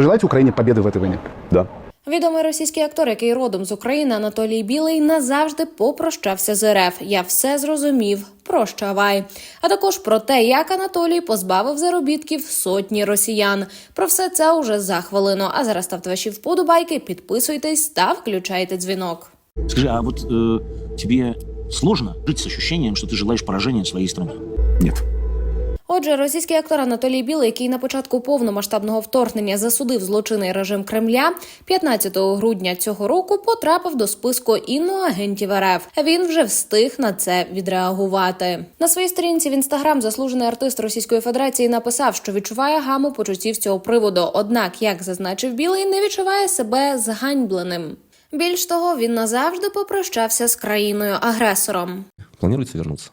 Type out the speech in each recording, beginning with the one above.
Вы желаете Украине победы в этой войне? Да. Відомий російський актор, який родом з України, Анатолій Білий, назавжди попрощався з РФ. Я все зрозумів. Прощавай. А також про те, як Анатолій позбавив заробітків сотні росіян. Про все це уже за хвилину. А зараз ставте ваші вподобайки, підписуйтесь та включайте дзвінок. Скажи, а вот э, тебе сложно жить с ощущением, что ты желаешь поражения своей стране? Нет. Отже, російський актор Анатолій Білий, який на початку повномасштабного вторгнення засудив злочинний режим Кремля, 15 грудня цього року потрапив до списку іноагентів РФ. Він вже встиг на це відреагувати. На своїй сторінці в інстаграм заслужений артист Російської Федерації написав, що відчуває гаму почуттів з цього приводу. Однак, як зазначив Білий, не відчуває себе зганьбленим. Більш того, він назавжди попрощався з країною агресором. Планируете вернуться?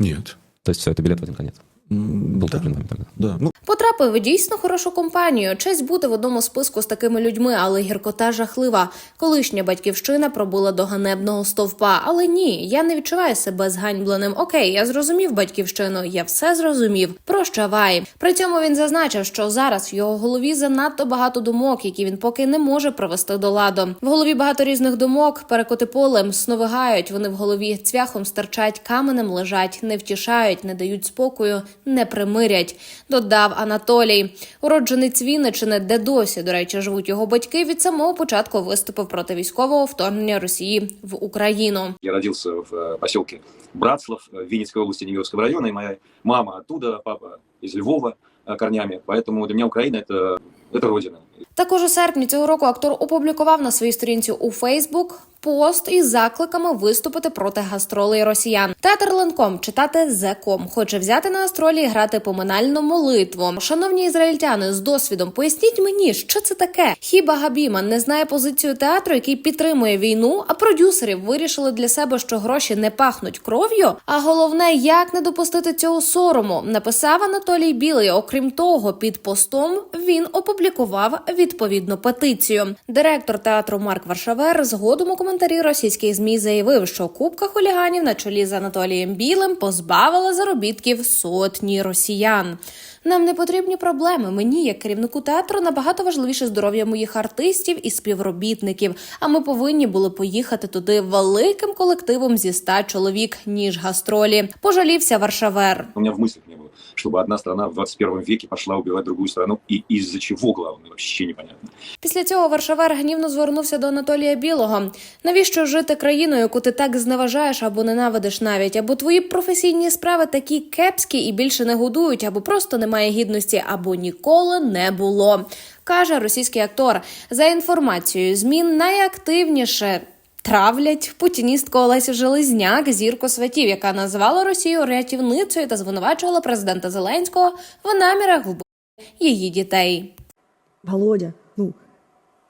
Нет. То есть все, это билет в один конец. М, Был да. куплен вами тогда. Да. Ну, Потрапив у дійсно хорошу компанію. Честь бути в одному списку з такими людьми, але гіркота жахлива. Колишня батьківщина пробула до ганебного стовпа. Але ні, я не відчуваю себе зганьбленим. Окей, я зрозумів батьківщину, я все зрозумів. Прощавай. При цьому він зазначив, що зараз в його голові занадто багато думок, які він поки не може привести до ладу. В голові багато різних думок, перекоти полем, сновигають. Вони в голові цвяхом стирчать, каменем лежать, не втішають, не дають спокою, не примирять. Додав Анатолій, уродженець Вінничини, де досі, до речі, живуть його батьки. Від самого початку виступив проти військового вторгнення Росії в Україну. Я родился в э, поселке Братслав э, Винницкой области Нью-Йоркского района, и моя мама оттуда, папа из Львова э, корнями, поэтому для меня Украина это, это родина. Також у серпні цього року актор опублікував на своїй сторінці у Фейсбук пост із закликами виступити проти гастролей росіян. Театр Ленком читати зеком хоче взяти на гастролі грати поминальну молитву. Шановні ізраїльтяни з досвідом, поясніть мені, що це таке. Хіба Габіман не знає позицію театру, який підтримує війну, а продюсери вирішили для себе, що гроші не пахнуть кров'ю. А головне, як не допустити цього сорому, написав Анатолій Білий. Окрім того, під постом він опублікував відповідну петицію. Директор театру Марк Варшавер згодом у коментарі російських змі заявив, що кубка хуліганів на чолі з Анатолієм Білим позбавила заробітків сотні росіян. Нам не потрібні проблеми. Мені, як керівнику театру, набагато важливіше здоров'я моїх артистів і співробітників. А ми повинні були поїхати туди великим колективом зі ста чоловік, ніж гастролі. Пожалівся Варшавер. У меня в было, чтобы одна страна в 21 веке пошла убивать другую страну, и из-за чего, главное, вообще непонятно. Після цього Варшавер гнівно звернувся до Анатолія Білого. Навіщо жити країною, яку ти так зневажаєш або ненавидиш навіть, або твої професійні справи такі кепські і більше не годують, або просто немає гідності, або ніколи не було. каже російський актор. За інформацією змін найактивніше Травлять путіністку Олесю Железняк, зірку святів, яка назвала Росію рятівницею та звинувачувала президента Зеленського в намірах вбити її дітей. Володя, ну,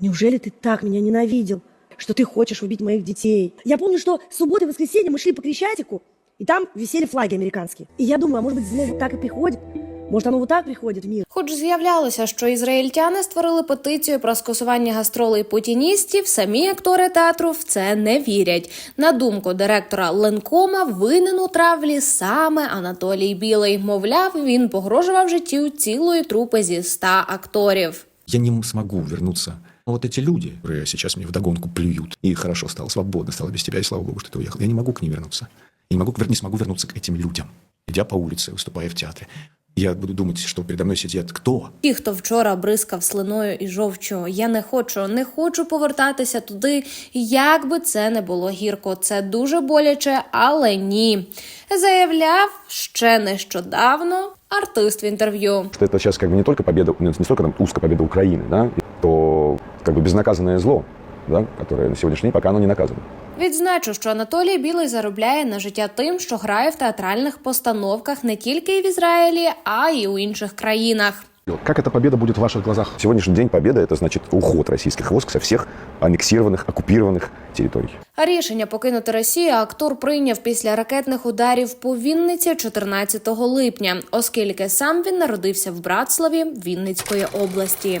неужели ты так меня ненавидел, что ты хочешь убить моих детей? Я помню, что в субботу и воскресенье мы шли по Крещатику, и там висели флаги американские. И я думаю, а может быть, зло вот так и приходит? Может, оно вот так приходит в мир? Хоч з'являлося, що ізраїльтяни створили петицію про скасування гастролей путіністів, самі актори театру в це не вірять. На думку директора Ленкома, винен у травлі саме Анатолій Білий. Мовляв, він погрожував життю цілої трупи зі ста акторів. я не смогу вернуться. Но вот эти люди, которые сейчас мне вдогонку плюют, и хорошо стало, свободно стало без тебя, и слава богу, что ты уехал. Я не могу к ним вернуться. Я не, могу, не смогу вернуться к этим людям. Идя по улице, выступая в театре, я буду думать, что передо мной сидят кто? Ті, хто вчора бризкав слиною і жовчою, я не хочу, не хочу повертатися туди, як би це не було гірко. Це дуже боляче, але ні. Заявляв ще нещодавно артист в інтерв'ю. что это сейчас как бы не только победа, ну, не столько там узкая победа Украины, да, то как бы безнаказанное зло, да, которое на сегодняшний день пока оно не наказано. Відзначу, що Анатолій Білий заробляє на життя тим, що грає в театральних постановках не тільки в Ізраїлі, а й у інших країнах. Как эта победа будет в ваших глазах? Сегодняшний день победа это значит уход российских войск со всех аннексированных, оккупированных территорий. А рішення покинути Росію актор прийняв після ракетних ударів по Вінниці 14 липня, оскільки сам він народився в Братславі Вінницької області.